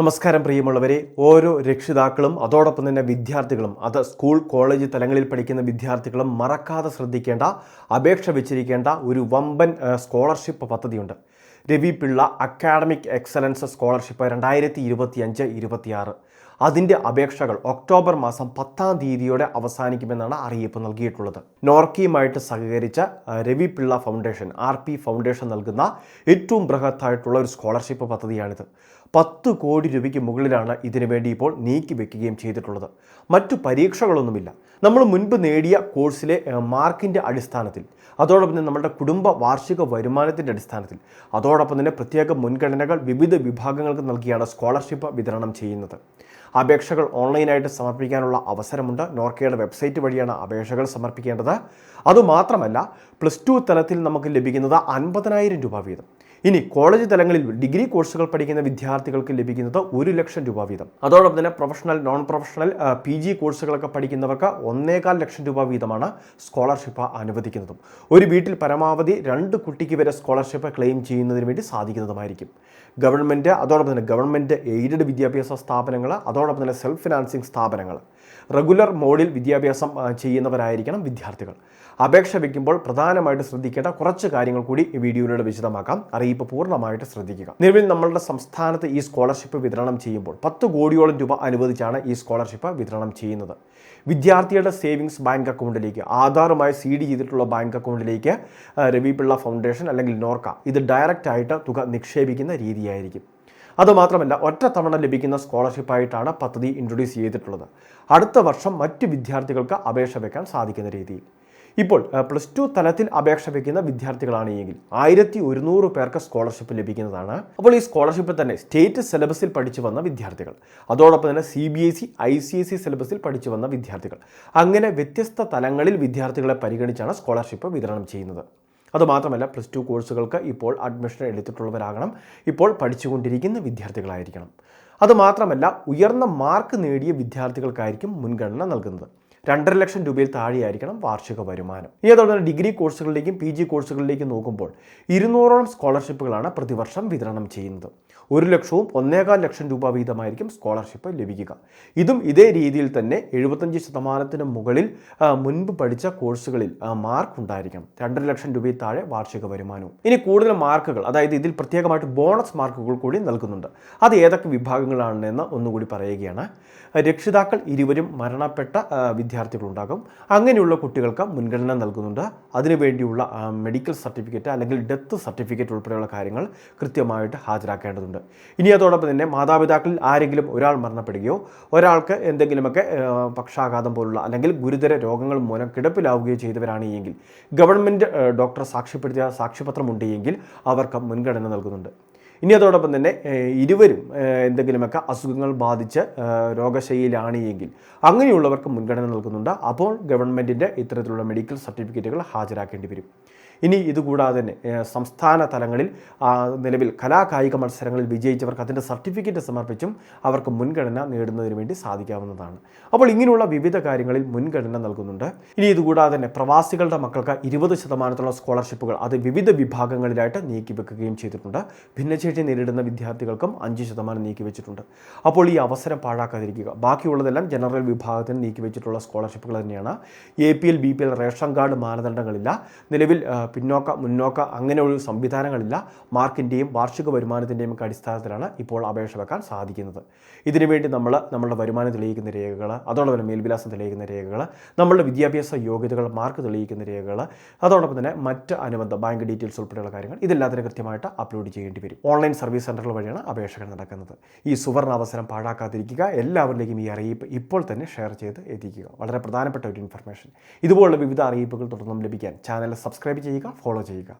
നമസ്കാരം പ്രിയമുള്ളവരെ. ഓരോ രക്ഷിതാക്കളും അതോടൊപ്പം തന്നെ വിദ്യാർത്ഥികളും അത് സ്കൂൾ കോളേജ് തലങ്ങളിൽ പഠിക്കുന്ന വിദ്യാർത്ഥികളും മറക്കാതെ ശ്രദ്ധിക്കേണ്ട അപേക്ഷ വെച്ചിരിക്കേണ്ട ഒരു വമ്പൻ സ്കോളർഷിപ്പ് പദ്ധതിയുണ്ട്. Ravi Pillai academic excellence scholarship രണ്ടായിരത്തി ഇരുപത്തി അഞ്ച് ഇരുപത്തിയാറ്. അതിന്റെ അപേക്ഷകൾ ഒക്ടോബർ മാസം പത്താം തീയതിയോടെ അവസാനിക്കുമെന്നാണ് അറിയിപ്പ് നൽകിയിട്ടുള്ളത്. നോർക്കിയുമായിട്ട് സഹകരിച്ച Ravi Pillai foundation R P foundation നൽകുന്ന ഏറ്റവും ബൃഹത്തായിട്ടുള്ള ഒരു സ്കോളർഷിപ്പ് പദ്ധതിയാണിത്. പത്ത് കോടി രൂപയ്ക്ക് മുകളിലാണ് ഇതിനു വേണ്ടി ഇപ്പോൾ നീക്കി വെക്കുകയും ചെയ്തിട്ടുള്ളത്. മറ്റു പരീക്ഷകളൊന്നുമില്ല. നമ്മൾ മുൻപ് നേടിയ കോഴ്സിലെ മാർക്കിന്റെ അടിസ്ഥാനത്തിൽ അതോടൊപ്പം തന്നെ നമ്മുടെ കുടുംബ വാർഷിക വരുമാനത്തിന്റെ അടിസ്ഥാനത്തിൽ അതോടൊപ്പം തന്നെ പ്രത്യേക മുൻഗണനകൾ വിവിധ വിഭാഗങ്ങൾക്ക് നൽകിയാണ് സ്കോളർഷിപ്പ് വിതരണം ചെയ്യുന്നത്. അപേക്ഷകൾ ഓൺലൈനായിട്ട് സമർപ്പിക്കാനുള്ള അവസരമുണ്ട്. നോർക്കയുടെ വെബ്സൈറ്റ് വഴിയാണ് അപേക്ഷകൾ സമർപ്പിക്കേണ്ടത്. അതുമാത്രമല്ല പ്ലസ് ടു തലത്തിൽ നമുക്ക് ലഭിക്കുന്നത് അൻപതിനായിരം രൂപ വീതം. ഇനി കോളേജ് തലങ്ങളിൽ ഡിഗ്രി കോഴ്സുകൾ പഠിക്കുന്ന വിദ്യാർത്ഥികൾക്ക് ലഭിക്കുന്നത് ഒരു ലക്ഷം രൂപ വീതം. അതോടൊപ്പം തന്നെ professional non professional P G കോഴ്സുകളൊക്കെ പഠിക്കുന്നവർക്ക് ഒന്നേകാൽ ലക്ഷം രൂപ വീതമാണ് സ്കോളർഷിപ്പ് അനുവദിക്കുന്നതും. ഒരു വീട്ടിൽ പരമാവധി രണ്ട് കുട്ടിക്ക് വരെ സ്കോളർഷിപ്പ് ക്ലെയിം ചെയ്യുന്നതിന് വേണ്ടി സാധിക്കുന്നതുമായിരിക്കും. ഗവൺമെന്റ് അതോടൊപ്പം തന്നെ ഗവൺമെന്റ് എയ്ഡഡ് വിദ്യാഭ്യാസ സ്ഥാപനങ്ങൾ അതോടൊപ്പം തന്നെ സെൽഫ് ഫിനാൻസിങ് സ്ഥാപനങ്ങൾ. റെഗുലർ മോഡിൽ വിദ്യാഭ്യാസം ചെയ്യുന്നവരായിരിക്കണം വിദ്യാർത്ഥികൾ. അപേക്ഷ വയ്ക്കുമ്പോൾ പ്രധാനമായിട്ട് ശ്രദ്ധിക്കേണ്ട കുറച്ച് കാര്യങ്ങൾ കൂടി ഈ വീഡിയോയിലൂടെ വിശദമാക്കാം. അറിയിപ്പ് പൂർണമായിട്ട് ശ്രദ്ധിക്കുക. നിലവിൽ നമ്മളുടെ സംസ്ഥാനത്ത് ഈ സ്കോളർഷിപ്പ് വിതരണം ചെയ്യുമ്പോൾ പത്ത് കോടിയോളം രൂപ അനുവദിച്ചാണ് ഈ സ്കോളർഷിപ്പ് വിതരണം ചെയ്യുന്നത്. വിദ്യാർത്ഥിയുടെ സേവിങ്സ് ബാങ്ക് അക്കൗണ്ടിലേക്ക് ആധാറുമായി സീഡ് ചെയ്തിട്ടുള്ള ബാങ്ക് അക്കൗണ്ടിലേക്ക് രവി പിള്ള ഫൗണ്ടേഷൻ അല്ലെങ്കിൽ നോർക്ക ഇത് ഡയറക്റ്റ് ആയിട്ട് തുക നിക്ഷേപിക്കുന്ന രീതിയായിരിക്കും. അതുമാത്രമല്ല തവണ ലഭിക്കുന്ന സ്കോളർഷിപ്പായിട്ടാണ് പദ്ധതി ഇൻട്രൊഡ്യൂസ് ചെയ്തിട്ടുള്ളത്. അടുത്ത വർഷം മറ്റ് വിദ്യാർത്ഥികൾക്ക് അപേക്ഷ വെക്കാൻ സാധിക്കുന്ന രീതിയിൽ. ഇപ്പോൾ പ്ലസ് ടു തലത്തിൽ അപേക്ഷ വയ്ക്കുന്ന വിദ്യാർത്ഥികളാണ് എങ്കിൽ ആയിരത്തി ഒരുന്നൂറ് പേർക്ക് സ്കോളർഷിപ്പ് ലഭിക്കുന്നതാണ്. അപ്പോൾ ഈ സ്കോളർഷിപ്പിൽ തന്നെ സ്റ്റേറ്റ് സിലബസിൽ പഠിച്ചു വന്ന വിദ്യാർത്ഥികൾ. അതോടൊപ്പം തന്നെ C B S E I C S E സിലബസിൽ പഠിച്ചു വന്ന വിദ്യാർത്ഥികൾ. അങ്ങനെ വ്യത്യസ്ത തലങ്ങളിൽ വിദ്യാർത്ഥികളെ പരിഗണിച്ചാണ് സ്കോളർഷിപ്പ് വിതരണം ചെയ്യുന്നത്. അതുമാത്രമല്ല പ്ലസ് ടു കോഴ്സുകൾക്ക് ഇപ്പോൾ അഡ്മിഷൻ എടുത്തിട്ടുള്ളവരാകണം. ഇപ്പോൾ പഠിച്ചുകൊണ്ടിരിക്കുന്ന വിദ്യാർത്ഥികളായിരിക്കണം. അതുമാത്രമല്ല ഉയർന്ന മാർക്ക് നേടിയ വിദ്യാർത്ഥികൾക്കായിരിക്കും മുൻഗണന നൽകുന്നത്. രണ്ടര ലക്ഷം രൂപയിൽ താഴെയായിരിക്കണം വാർഷിക വരുമാനം. തന്നെ ഡിഗ്രി കോഴ്സുകളിലേക്കും പി ജി കോഴ്സുകളിലേക്കും നോക്കുമ്പോൾ ഇരുന്നൂറോളം സ്കോളർഷിപ്പുകളാണ് പ്രതിവർഷം വിതരണം ചെയ്യുന്നത്. ഒരു ലക്ഷവും ഒന്നേകാൽ ലക്ഷം രൂപ വീതമായിരിക്കും സ്കോളർഷിപ്പ് ലഭിക്കുക. ഇതും ഇതേ രീതിയിൽ തന്നെ എഴുപത്തഞ്ച് ശതമാനത്തിന് മുകളിൽ മുൻപ് പഠിച്ച കോഴ്സുകളിൽ മാർക്ക് ഉണ്ടായിരിക്കണം. രണ്ടര ലക്ഷം രൂപയിൽ താഴെ വാർഷിക വരുമാനവും. ഇനി കൂടുതൽ മാർക്കുകൾ അതായത് ഇതിൽ പ്രത്യേകമായിട്ട് ബോണസ് മാർക്കുകൾ കൂടി നൽകുന്നുണ്ട്. അത് ഏതൊക്കെ വിഭാഗങ്ങളാണെന്ന് ഒന്നുകൂടി പറയുകയാണ്. രക്ഷിതാക്കൾ ഇരുവരും മരണപ്പെട്ട വിദ്യാർത്ഥികളുണ്ടാകും. അങ്ങനെയുള്ള കുട്ടികൾക്ക് മുൻഗണന നൽകുന്നുണ്ട്. അതിനുവേണ്ടിയുള്ള മെഡിക്കൽ സർട്ടിഫിക്കറ്റ് അല്ലെങ്കിൽ ഡെത്ത് സർട്ടിഫിക്കറ്റ് ഉൾപ്പെടെയുള്ള കാര്യങ്ങൾ കൃത്യമായിട്ട് ഹാജരാക്കേണ്ടതുണ്ട്. ഇനി അതോടൊപ്പം തന്നെ മാതാപിതാക്കളിൽ ആരെങ്കിലും ഒരാൾ മരണപ്പെടുകയോ ഒരാൾക്ക് എന്തെങ്കിലുമൊക്കെ പക്ഷാഘാതം പോലുള്ള അല്ലെങ്കിൽ ഗുരുതര രോഗങ്ങൾ മൂലം കിടപ്പിലാവുകയോ ചെയ്തവരാണ് എങ്കിൽ ഗവൺമെന്റ് ഡോക്ടർ സാക്ഷ്യപ്പെടുത്തിയ സാക്ഷ്യപത്രമുണ്ട് എങ്കിൽ അവർക്ക് മുൻഗണന നൽകുന്നുണ്ട്. ഇനി അതോടൊപ്പം തന്നെ ഇരുവരും എന്തെങ്കിലുമൊക്കെ അസുഖങ്ങൾ ബാധിച്ച് രോഗശൈലിയിലാണ് എങ്കിൽ അങ്ങനെയുള്ളവർക്ക് മുൻഗണന നൽകുന്നുണ്ട്. അപ്പോൾ ഗവൺമെന്റിന്റെ ഇത്തരത്തിലുള്ള മെഡിക്കൽ സർട്ടിഫിക്കറ്റുകൾ ഹാജരാക്കേണ്ടി വരും. ഇനി ഇതുകൂടാതെ തന്നെ സംസ്ഥാന തലങ്ങളിൽ നിലവിൽ കലാകായിക മത്സരങ്ങളിൽ വിജയിച്ചവർക്ക് അതിന്റെ സർട്ടിഫിക്കറ്റ് സമർപ്പിച്ചും അവർക്ക് മുൻഗണന നേടുന്നതിന് വേണ്ടി സാധിക്കാവുന്നതാണ്. അപ്പോൾ ഇങ്ങനെയുള്ള വിവിധ കാര്യങ്ങളിൽ മുൻഗണന നൽകുന്നുണ്ട്. ഇനി ഇതുകൂടാതെ തന്നെ പ്രവാസികളുടെ മക്കൾക്ക് ഇരുപത് ശതമാനത്തോളം സ്കോളർഷിപ്പുകൾ അത് വിവിധ വിഭാഗങ്ങളിലായിട്ട് നീക്കി വെക്കുകയും ചെയ്തിട്ടുണ്ട്. ഭിന്നശേഷി നേരിടുന്ന വിദ്യാർത്ഥികൾക്കും അഞ്ച് ശതമാനം നീക്കി വെച്ചിട്ടുണ്ട് അപ്പോൾ ഈ അവസരം പാഴാക്കാതിരിക്കുക. ബാക്കിയുള്ളതെല്ലാം ജനറൽ വിഭാഗത്തിന് നീക്കി വെച്ചിട്ടുള്ള സ്കോളർഷിപ്പുകൾ തന്നെയാണ്. A P L B P L ration card മാനദണ്ഡങ്ങളില്ല. നിലവിൽ പിന്നോക്ക മുന്നോക്ക അങ്ങനെ ഒരു സംവിധാനങ്ങളില്ല. മാർക്കിന്റെയും വാർഷിക വരുമാനത്തിന്റെയും ഒക്കെ അടിസ്ഥാനത്തിലാണ് ഇപ്പോൾ അപേക്ഷ വെക്കാൻ സാധിക്കുന്നത്. ഇതിനുവേണ്ടി നമ്മൾ നമ്മളുടെ വരുമാനം തെളിയിക്കുന്ന രേഖകൾ അതോടൊപ്പം മേൽവിലാസം തെളിയിക്കുന്ന രേഖകൾ നമ്മളുടെ വിദ്യാഭ്യാസ യോഗ്യതകൾ മാർക്ക് തെളിയിക്കുന്ന രേഖകൾ അതോടൊപ്പം തന്നെ മറ്റ് അനുബന്ധ ബാങ്ക് ഡീറ്റെയിൽസ് ഉൾപ്പെടെയുള്ള കാര്യങ്ങൾ ഇതെല്ലാത്തിനും കൃത്യമായിട്ട് അപ്ലോഡ് ചെയ്യേണ്ടി വരും. ഓൺലൈൻ സർവീസ് സെന്ററുകൾ വഴിയാണ് അപേക്ഷകൾ നടക്കുന്നത്. ഈ സുവർണ അവസരം പാഴാക്കാതിരിക്കുക എല്ലാവരിലേക്കും ഈ അറിയിപ്പ് ഇപ്പോൾ തന്നെ ഷെയർ ചെയ്ത് എത്തിക്കുക. വളരെ പ്രധാനപ്പെട്ട ഒരു ഇൻഫർമേഷൻ. ഇതുപോലുള്ള വിവിധ അറിയിപ്പുകൾ തുടർന്നും ലഭിക്കാൻ ചാനൽ സബ്സ്ക്രൈബ് ചെയ്യുക ഫോളോ ചെയ്യുക.